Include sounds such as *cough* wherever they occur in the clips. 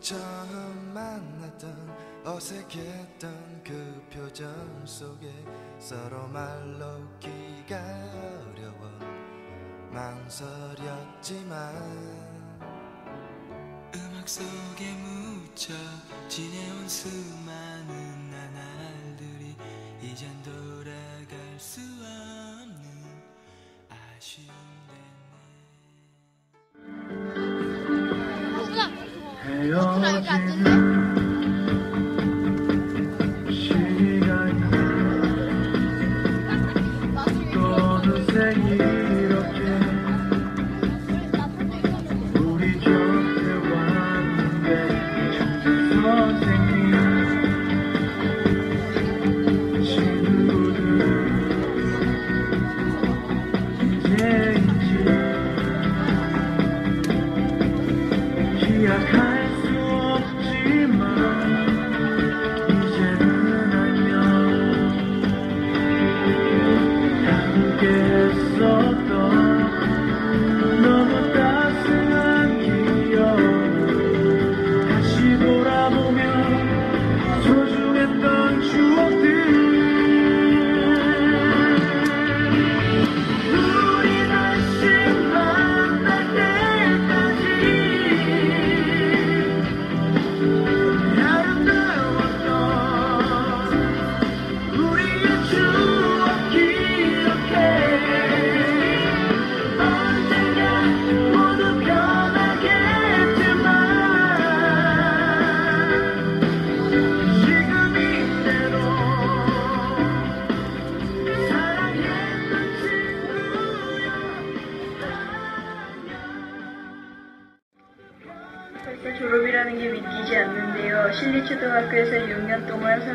처음 만났던 어색했던 그 표정 속에 서로 말로 기가 어려워 망설였지만 음악 속에 묻혀 지내온 수많은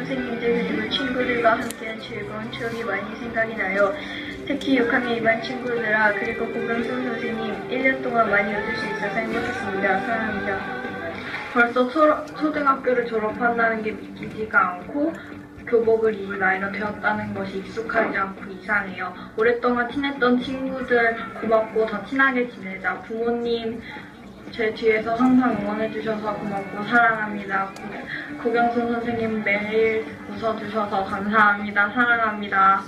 선생님들 그리고 친구들과 함께한 즐거운 추억이 많이 생각이 나요. 특히 6학년 2반 친구들아 그리고 고경선 선생님 1년 동안 많이 웃을 수 있어서 행복했습니다. 사랑합니다. 벌써 초, 초등학교를 졸업한다는 게 믿기지가 않고 교복을 입을 나이가 되었다는 것이 익숙하지 않고 이상해요. 오랫동안 친했던 친구들 고맙고 더 친하게 지내자. 부모님 제 뒤에서 항상 응원해주셔서 고맙고 사랑합니다. 고- 고경순 선생님 매일 웃어주셔서 감사합니다. 사랑합니다.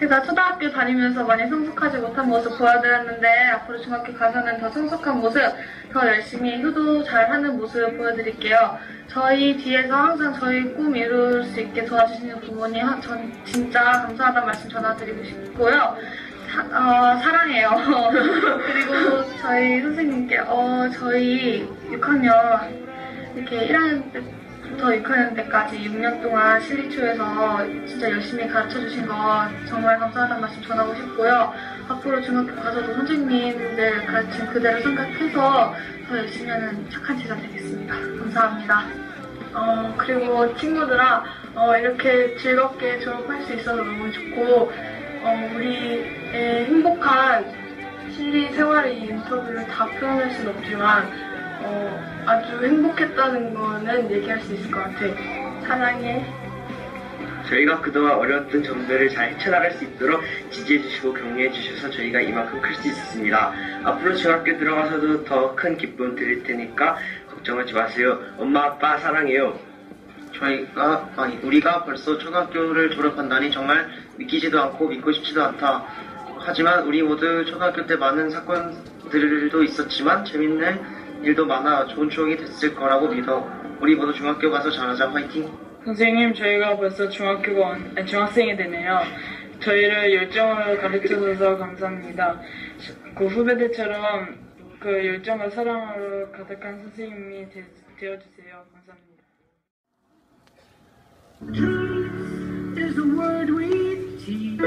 제가 초등학교 다니면서 많이 성숙하지 못한 모습 보여드렸는데 앞으로 중학교 가서는 더 성숙한 모습, 더 열심히 효도 잘하는 모습 보여드릴게요. 저희 뒤에서 항상 저희 꿈 이룰 수 있게 도와주시는 부모님 하- 전 진짜 감사하다는 말씀 전화드리고 싶고요. 사, 어, 사랑해요. *laughs* 그리고 저희 선생님께 어, 저희 6학년 이렇게 1학년 때부터 6학년 때까지 6년 동안 실리초에서 진짜 열심히 가르쳐 주신 거 정말 감사하다는 말씀 전하고 싶고요. 앞으로 중학교 가서도 선생님들 가르침 그대로 생각해서 더 열심히 하는 착한 제자 되겠습니다. 감사합니다. 어, 그리고 친구들아, 어, 이렇게 즐겁게 졸업할 수 있어서 너무 좋고, 어, 우리의 행복한 실리 생활의 인터뷰를 다 표현할 수는 없지만, 어, 아주 행복했다는 거는 얘기할 수 있을 것 같아. 사랑해. 저희가 그동안 어려웠던 점들을 잘 헤쳐나갈 수 있도록 지지해주시고 격려해주셔서 저희가 이만큼 클 수 있었습니다. 앞으로 중학교 들어가서도 더 큰 기쁨 드릴 테니까 걱정하지 마세요. 엄마, 아빠 사랑해요. 저희가 아니 우리가 벌써 초등학교를 졸업한다니 정말 믿기지도 않고 믿고 싶지도 않다. 하지만 우리 모두 초등학교 때 많은 사건들도 있었지만 재밌는 일도 많아 좋은 추억이 됐을 거라고 믿어. 우리 모두 중학교 가서 잘하자. 화이팅! 선생님, 저희가 벌써 중학교가, 중학생이 되네요. 저희를 열정으로 가르쳐줘서 감사합니다. 그 후배들처럼 그 열정과 사랑으로 가득한 선생님이 되, 되어주세요. 감사합니다. Is the word we teach.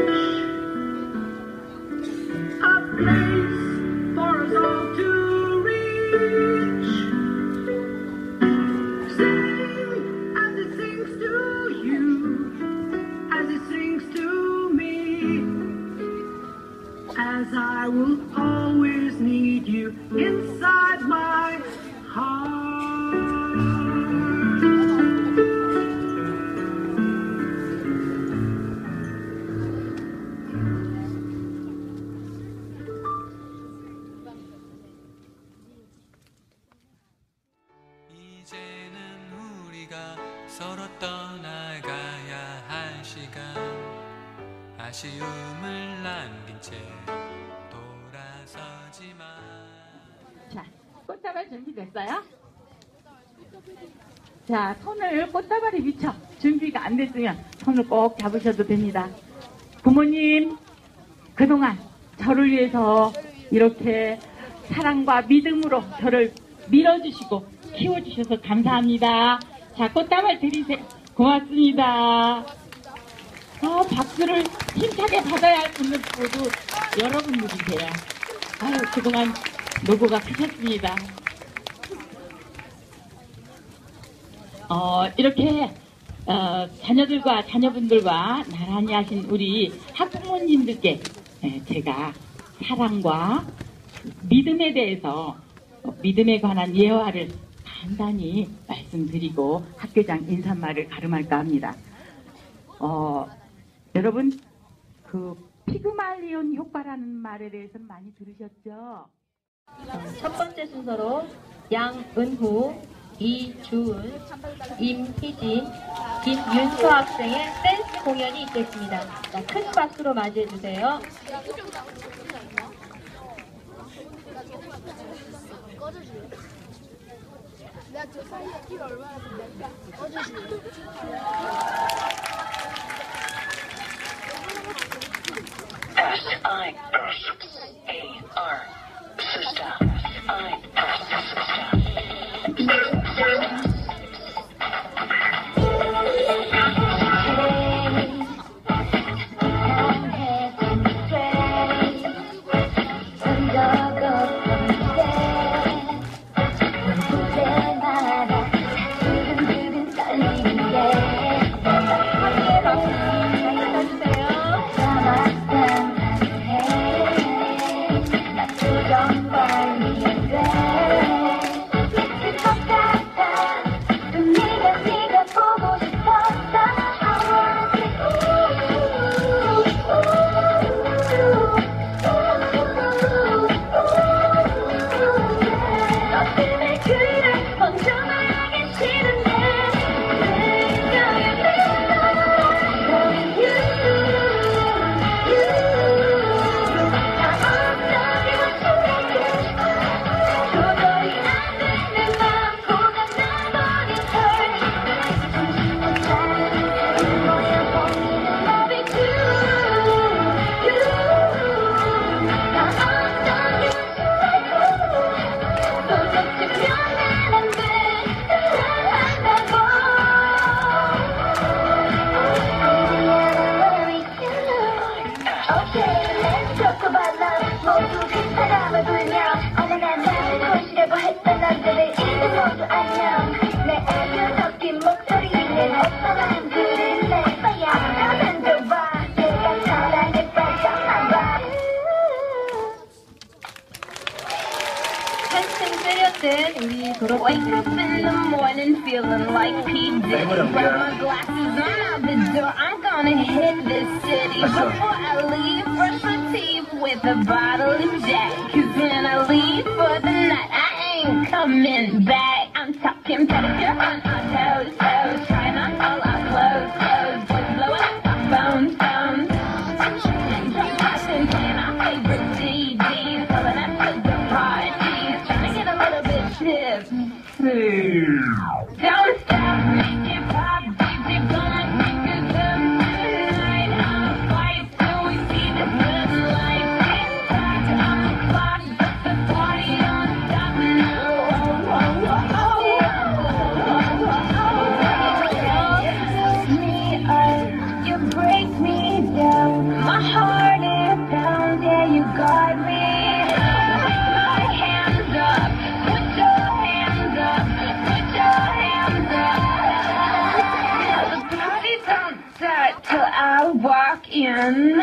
아쉬움을 남긴 채 돌아서지만 자, 꽃다발 준비됐어요? 자, 손을 꽃다발에 미쳐 준비가 안 됐으면 손을 꼭 잡으셔도 됩니다. 부모님, 그동안 저를 위해서 이렇게 사랑과 믿음으로 저를 밀어주시고 키워주셔서 감사합니다. 자, 꽃다발 드리세요. 고맙습니다. 아, 박수를 힘차게 받아야 할 분들 모두 여러분들이세요. 아유, 그동안 노고가 크셨습니다. 어, 이렇게 어, 자녀들과 자녀분들과 나란히 하신 우리 학부모님들께 예, 제가 사랑과 믿음에 대해서 어, 믿음에 관한 예화를 간단히 말씀드리고 학교장 인사말을 가름할까 합니다. 어, 여러분 그 피그말리온 효과라는 말에 대해서는 많이 들으셨죠? 첫 번째 순서로 양은후, 이주은, 임희진, 김윤서 학생의 댄스 공연이 있겠습니다. 자, 큰 박수로 맞이해 주세요. 한층 Wake up in the morning feeling like P. Diddy. Grab my glasses, I'm out the door. I'm gonna hit this city. Before I leave, brush my teeth with a bottle of Jack. Cause when I leave for the night, I ain't coming back. I'm talking pedicure on stop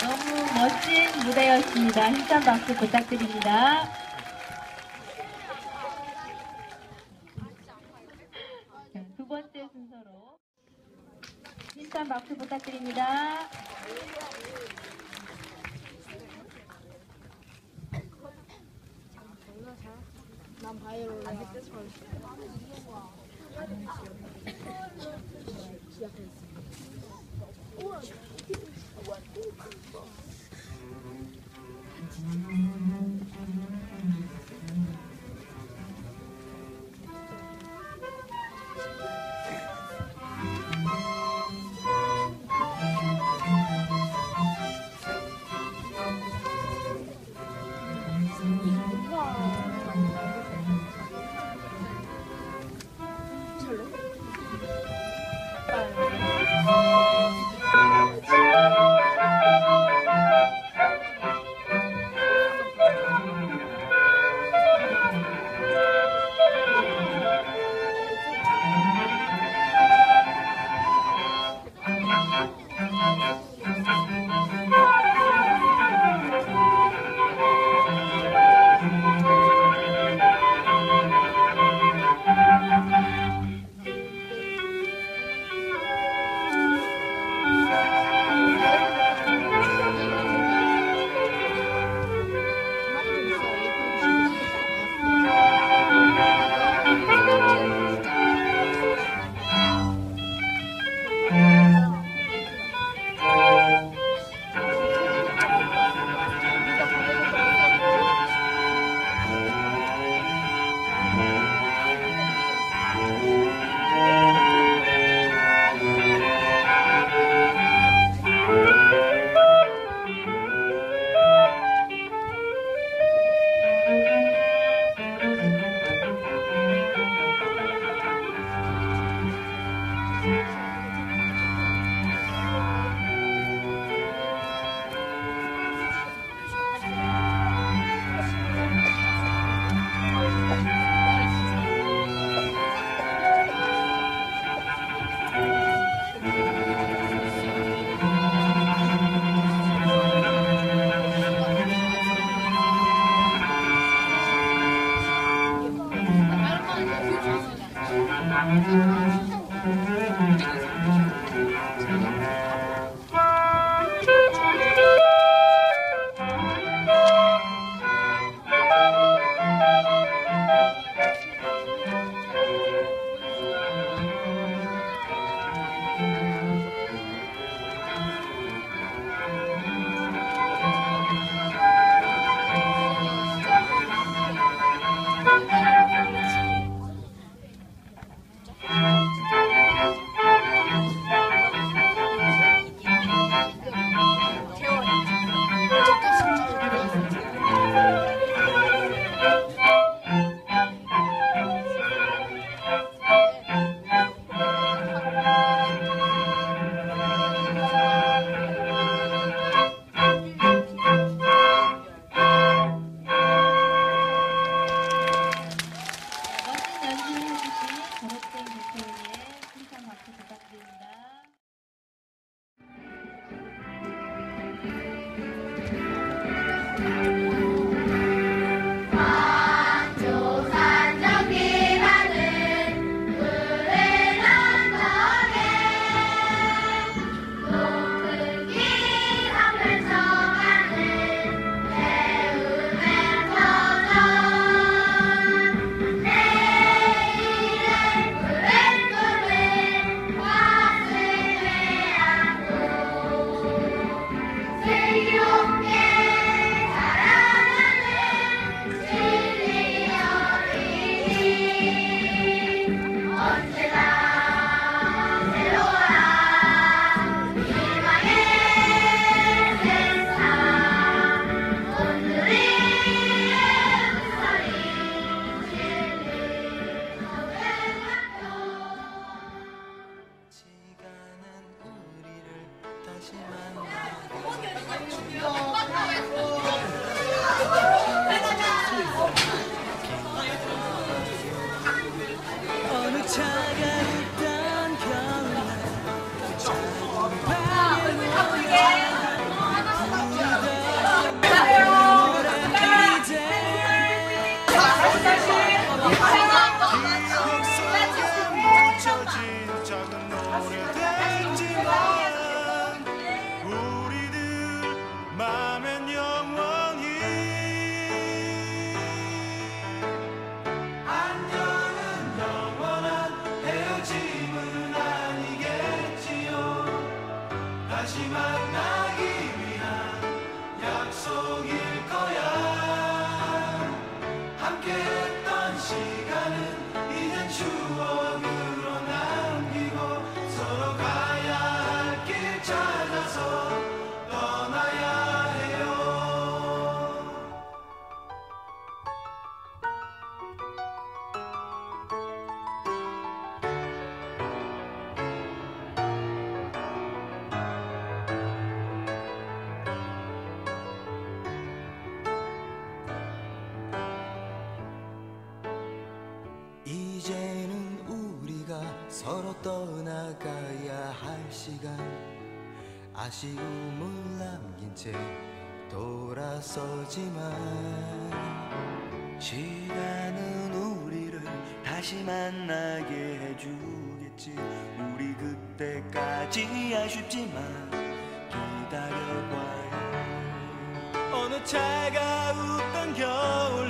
너무 멋진 무대였습니다. 힘찬 박수 부탁드립니다. 따뜻한 박수 부탁드립니다. 난 바이로 안 됐을 걸. 어느 차가 떠나가야 할 시간. 아쉬움을 남긴 채 돌아서지만 시간은 우리를 다시 만나게 해주겠지. 우리 그때까지 아쉽지만 기다려봐요 어느 차가웠던 겨울